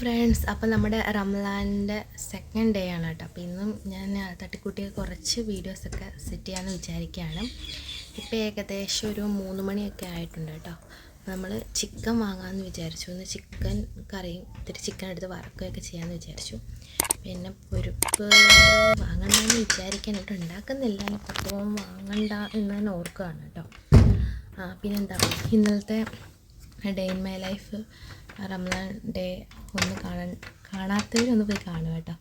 Friends അപ്പോൾ നമ്മുടെ റംലാന്റെ second day ആണ് കേട്ടോ. അപ്പോൾ ഇന്നും ഞാൻ തട്ടിക്കൂട്ടിയ കുറച്ച് വീഡിയോസൊക്കെ സെറ്റ് ചെയ്യാമെന്ന് വിചാരിക്കുകയാണ്. ഇപ്പോൾ ഏകദേശം ഒരു മൂന്ന് മണിയൊക്കെ ആയിട്ടുണ്ട് കേട്ടോ. അപ്പോൾ നമ്മൾ ചിക്കൻ വാങ്ങാമെന്ന് വിചാരിച്ചു. ഒന്ന് ചിക്കൻ കറിയും ഇത്തിരി ചിക്കൻ എടുത്ത് വറക്കുകയൊക്കെ ചെയ്യാമെന്ന് വിചാരിച്ചു. പിന്നെ പൊരുപ്പ് വാങ്ങണ്ടെന്ന് വിചാരിക്കാനായിട്ട് ഉണ്ടാക്കുന്നില്ല. പുറത്ത് വാങ്ങണ്ട എന്ന് തന്നെ ഓർക്കുകയാണ് കേട്ടോ. പിന്നെന്താ? ഇന്നലത്തെ day in my life Ramzan day ഒന്ന് കാണാൻ കാണാത്തവരൊന്ന് പോയി കാണുക കേട്ടോ.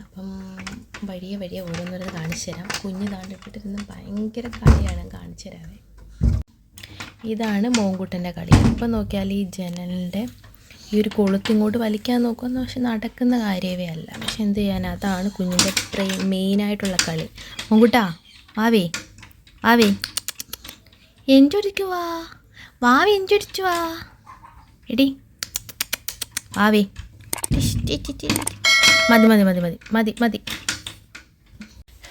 അപ്പം വഴിയെ വഴിയെ ഓരോന്നോരോന്ന് കാണിച്ചു തരാം. കുഞ്ഞ് താണ്ടിട്ടിരുന്ന് ഭയങ്കര കളിയാണ് കാണിച്ചു തരാവേ. ഇതാണ് മോങ്കുട്ടന്റെ കളി. ഇപ്പം നോക്കിയാൽ ഈ ജനലിന്റെ ഈ ഒരു കൊളുത്ത് ഇങ്ങോട്ട് വലിക്കാൻ നോക്കുമെന്ന് പക്ഷെ നടക്കുന്ന കാര്യമേ അല്ല. പക്ഷെ എന്ത് ചെയ്യാൻ? അതാണ് കുഞ്ഞിന്റെ ട്രെയിൻ മെയിനായിട്ടുള്ള കളി. മോങ്കുട്ടാ വാവേ വാവേ. എഞ്ചൊടിക്കുവാ വാവ് എഞ്ചൊടിച്ചു വാ. എടി ടി. മതി മതി മതി മതി മതി മതി.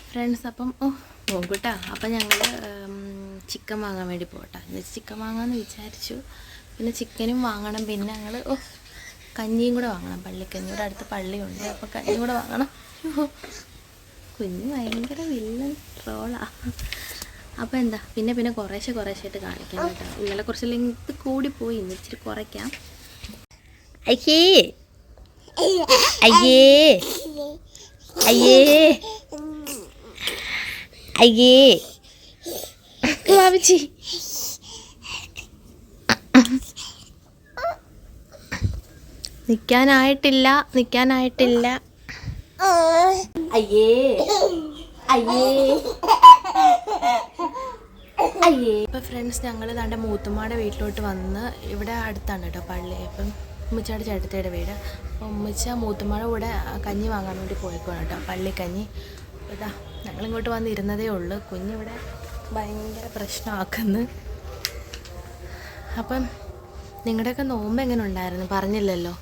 ഫ്രണ്ട്സ് അപ്പം ഓ പോകട്ടാ അപ്പം ഞങ്ങൾ ചിക്കൻ വാങ്ങാൻ വേണ്ടി പോകട്ടെ ചിക്കൻ വാങ്ങാമെന്ന് വിചാരിച്ചു. പിന്നെ ചിക്കനും വാങ്ങണം. പിന്നെ ഞങ്ങൾ ഓ കഞ്ഞിയും കൂടെ വാങ്ങണം. പള്ളിക്കഞ്ഞി ഇവിടെ അടുത്ത് പള്ളിയുണ്ട്. അപ്പോൾ കഞ്ഞിയും കൂടെ വാങ്ങണം. കുഞ്ഞ് ഭയങ്കര വില്ലൻ ട്രോളാ. അപ്പോൾ എന്താ? പിന്നെ പിന്നെ കുറേശ്ശെ കുറേശ്ശായിട്ട് കാണിക്കാം കേട്ടോ. ഇന്നലെ കുറച്ച് ലെങ്ത് കൂടിപ്പോയി ഇന്ന് ഇച്ചിരി കുറയ്ക്കാം. അയ്യേ. അയ്യേ. അയ്യേ. അയ്യേ. വാവിച്ചി നിൽക്കാനായിട്ടില്ല നിൽക്കാനായിട്ടില്ല അയ്യേ. അയ്യേ. അയ്യേ. ഇപ്പം ഫ്രണ്ട്സ് ഞങ്ങൾ തന്റെ മൂത്തുമ്മയുടെ വീട്ടിലോട്ട് വന്ന് ഇവിടെ അടുത്താണ് കേട്ടോ പള്ളി. ഇപ്പം ഉമ്മച്ചയുടെ ചേട്ടത്തിയുടെ വീട്. അപ്പോൾ ഉമ്മച്ച മൂത്തുമ്മയുടെ കൂടെ കഞ്ഞി വാങ്ങാൻ വേണ്ടി പോയിക്കോണം കേട്ടോ പള്ളിക്കഞ്ഞി. ഇതാ ഞങ്ങളിങ്ങോട്ട് വന്നിരുന്നതേ ഉള്ളൂ. കുഞ്ഞിവിടെ ഭയങ്കര പ്രശ്നമാക്കുന്നു. അപ്പം നിങ്ങളുടെയൊക്കെ നോമ്പ് എങ്ങനെ ഉണ്ടായിരുന്നു? പറഞ്ഞില്ലല്ലോ.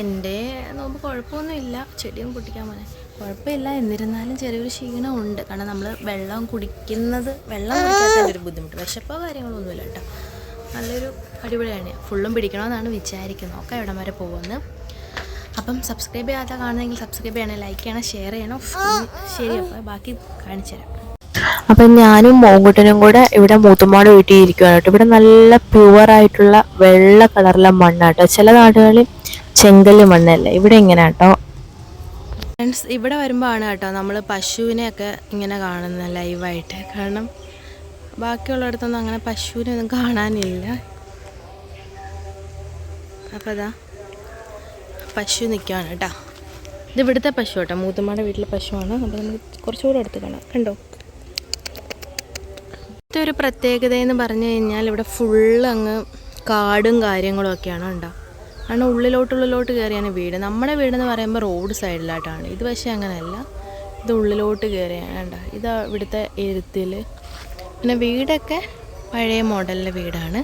എന്റെ നോമ്പ് കുഴപ്പമൊന്നുമില്ല. ചെടിയും പൊട്ടിക്കാൻ പോലെ കുഴപ്പമില്ല. എന്നിരുന്നാലും ചെറിയൊരു ക്ഷീണം ഉണ്ട് കാരണം നമ്മൾ വെള്ളം കുടിക്കുന്നത് വെള്ളം കുടിക്കാത്തതിന്റെ ഒരു ബുദ്ധിമുട്ട്. വിശപ്പോ കാര്യങ്ങളൊന്നുമില്ല കേട്ടോ. നല്ലൊരു അടിപൊളിയാണ്. ഫുള്ളും പിടിക്കണമെന്നാണ് വിചാരിക്കുന്നത്. ഒക്കെ ഇവിടം വരെ പോകുന്നത് അപ്പം സബ്സ്ക്രൈബ് ചെയ്യാത്ത കാണുന്നെങ്കിൽ സബ്സ്ക്രൈബ് ചെയ്യണേ ലൈക്ക് ചെയ്യണം ഷെയർ ചെയ്യണം. ശരി. അപ്പോൾ ബാക്കി കാണിച്ചു തരാം. അപ്പം ഞാനും മോങ്കുട്ടനും കൂടെ ഇവിടെ മൂത്തുമാട് വീട്ടിൽ ഇരിക്കുകയാണ് കേട്ടോ. ഇവിടെ നല്ല പ്യുവറായിട്ടുള്ള വെള്ള കളറിലെ മണ്ണാട്ടോ ചില നാടുകളിൽ ചെങ്കൽ മണ്ണല്ലേ? ഇവിടെ ഇങ്ങനെ കേട്ടോ? ഫ്രണ്ട്സ് ഇവിടെ വരുമ്പോൾ ആണ് കേട്ടോ നമ്മൾ പശുവിനെയൊക്കെ ഇങ്ങനെ കാണുന്നത് ലൈവായിട്ട് കാരണം ബാക്കിയുള്ളിടത്തൊന്നും അങ്ങനെ പശുവിനെ ഒന്നും കാണാനില്ല. അപ്പോൾ അതാ പശു നിൽക്കുകയാണ് കേട്ടോ. ഇത് ഇവിടുത്തെ പശു കേട്ടോ. മൂത്തമ്മയുടെ വീട്ടിലെ പശുവാണ്. അപ്പോൾ നമ്മൾ കുറച്ചുകൂടെ അടുത്ത് കാണാം. കണ്ടോ? ഇവിടുത്തെ ഒരു പ്രത്യേകത എന്ന് പറഞ്ഞു കഴിഞ്ഞാൽ ഇവിടെ ഫുള്ള് അങ്ങ് കാടും കാര്യങ്ങളും ഒക്കെയാണ് ഉണ്ടോ കാരണം ഉള്ളിലോട്ടുള്ളിലോട്ട് കയറിയാണ് വീട്. നമ്മുടെ വീടെന്ന് പറയുമ്പോൾ റോഡ് സൈഡിലായിട്ടാണ് ഇത് പക്ഷേ അങ്ങനെയല്ല. ഇത് ഉള്ളിലോട്ട് കയറിയാണ് ഇതാ ഇവിടുത്തെ എഴുത്തിൽ പിന്നെ വീടൊക്കെ പഴയ മോഡലിലെ വീടാണ്.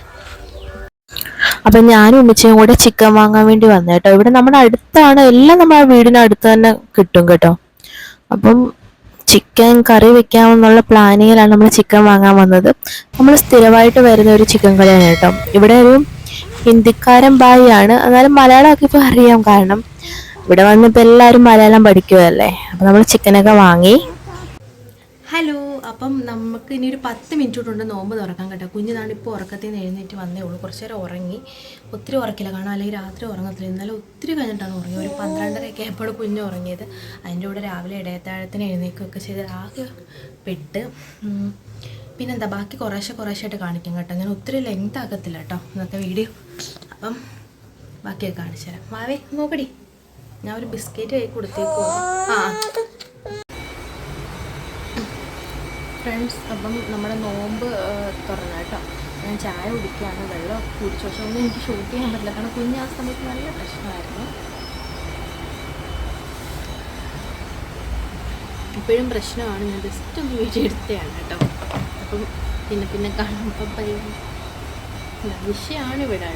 അപ്പം ഞാനും ഉമ്മച്ചയും കൂടെ ചിക്കൻ വാങ്ങാൻ വേണ്ടി വന്നു കേട്ടോ ഇവിടെ നമ്മുടെ അടുത്താണ് എല്ലാം നമ്മുടെ വീടിന് അടുത്ത് തന്നെ കിട്ടും കേട്ടോ. അപ്പം ചിക്കൻ കറി വെക്കാമെന്നുള്ള പ്ലാനിങ്ങിലാണ് നമ്മൾ ചിക്കൻ വാങ്ങാൻ വന്നത്. നമ്മൾ സ്ഥിരമായിട്ട് വരുന്ന ഒരു ചിക്കൻ കറിയാണ് കേട്ടോ. ഇവിടെ ഒരു ഹിന്ദിക്കാരൻ ബായിയാണ് എന്നാലും മലയാളമൊക്കെ ഇപ്പോൾ അറിയാം കാരണം ഇവിടെ വന്നിപ്പോൾ എല്ലാവരും മലയാളം പഠിക്കുമല്ലേ അപ്പം നമ്മൾ ചിക്കനൊക്കെ വാങ്ങി. ഹലോ അപ്പം നമുക്ക് ഇനി ഒരു പത്ത് മിനിറ്റ് കൊണ്ട് നോമ്പ് തുറക്കാൻ കേട്ടോ. കുഞ്ഞിനാണ് ഇപ്പോൾ ഉറക്കത്തിൽ നിന്ന് എഴുന്നേറ്റ് വന്നേ ഉള്ളൂ. കുറച്ച് നേരം ഉറങ്ങി. ഒത്തിരി ഉറക്കില്ല. കാരണം അല്ലെങ്കിൽ രാത്രി ഉറങ്ങത്തില്ല. ഇന്നലെ ഒത്തിരി കഴിഞ്ഞിട്ടാണ് ഉറങ്ങിയത്. ഒരു പന്ത്രണ്ടരയൊക്കെ ആയപ്പോൾ കുഞ്ഞ് ഉറങ്ങിയത്. അതിന്റെ കൂടെ രാവിലെ ഇടയത്താഴത്തിന് എഴുന്നേൽക്കുകയൊക്കെ ചെയ്ത് ആകെ പെട്ട്. പിന്നെന്താ? ബാക്കി കുറേശ്ശെ കുറേശ്ശായിട്ട് കാണിക്കാം കേട്ടോ. ഞാൻ ഒത്തിരി ലെങ്ത് ആക്കത്തില്ല കേട്ടോ ഇന്നത്തെ വീഡിയോ അപ്പം ബാക്കിയൊക്കെ കാണിച്ചു തരാം മാവേ നോക്കടി. ഞാൻ ഒരു ബിസ്ക്കറ്റ് കൈ കൊടുത്തേക്കോ ആ. ഫ്രണ്ട്സ് അപ്പം നമ്മുടെ നോമ്പ് തുറന്നു കേട്ടോ. ഞാൻ ചായ കുടിക്കുകയാണ് വെള്ളം കുടിച്ചു. പക്ഷെ ഒന്നും എനിക്ക് ഷൂട്ട് ചെയ്യാൻ പറ്റില്ല. കാരണം കുഞ്ഞ് ആ സമയത്ത് നല്ല പ്രശ്നമായിരുന്നു. ഇപ്പോഴും പ്രശ്നമാണ്. ഞാൻ ജസ്റ്റ് ഒന്ന് വീഡിയോ എടുത്തതാണ് കേട്ടോ. അപ്പം പിന്നെ പിന്നെ കാണുമ്പോൾ വിഷയമാണ് ഇവിടെ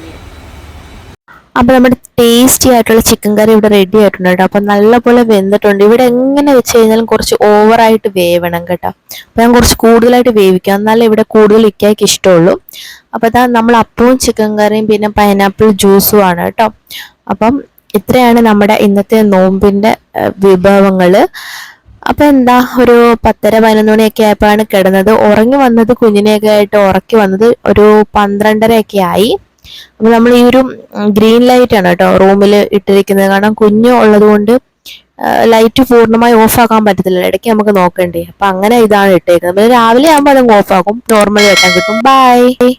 അപ്പം നമ്മുടെ ടേസ്റ്റി ആയിട്ടുള്ള ചിക്കൻ കറി ഇവിടെ റെഡി ആയിട്ടുണ്ട് കേട്ടോ അപ്പം നല്ലപോലെ വെന്തിട്ടുണ്ട്. ഇവിടെ എങ്ങനെ വെച്ച് കഴിഞ്ഞാലും കുറച്ച് ഓവറായിട്ട് വേവണം കേട്ടോ. അപ്പം ഞാൻ കുറച്ച് കൂടുതലായിട്ട് വേവിക്കാം. എന്നാലേ ഇവിടെ കൂടുതൽ ഇക്കായ്ക്ക് ഇഷ്ടമുള്ളൂ. അപ്പോൾ അതാ നമ്മൾ അപ്പവും ചിക്കൻ കറിയും പിന്നെ പൈനാപ്പിൾ ജ്യൂസും ആണ് കേട്ടോ. അപ്പം ഇത്രയാണ് നമ്മുടെ ഇന്നത്തെ നോമ്പിന്റെ വിഭവങ്ങൾ അപ്പം എന്താ ഒരു പത്തര പതിനൊന്ന് മണിയൊക്കെ ആയപ്പോഴാണ് കിടന്നത്. ഉറങ്ങി വന്നത് കുഞ്ഞിനെയൊക്കെ ആയിട്ട് ഉറക്കി വന്നത് ഒരു പന്ത്രണ്ടരയൊക്കെ ആയി. അപ്പോൾ നമ്മൾ ഈ ഒരു ഗ്രീൻ ലൈറ്റ് ആണ് കേട്ടോ റൂമിൽ ഇട്ടിരിക്കുന്നത്. കാരണം കുഞ്ഞ് ഉള്ളതുകൊണ്ട് ലൈറ്റ് പൂർണമായി ഓഫ് ആക്കാൻ പറ്റത്തില്ല. ഇടയ്ക്ക് നമുക്ക് നോക്കണ്ടേ അപ്പൊ അങ്ങനെ ഇതാണ് ഇട്ടേക്കുന്നത്. പിന്നെ രാവിലെ ആകുമ്പോൾ ഓഫ് ആക്കും. നോർമൽ വെട്ടാൻ കിട്ടും. ബൈ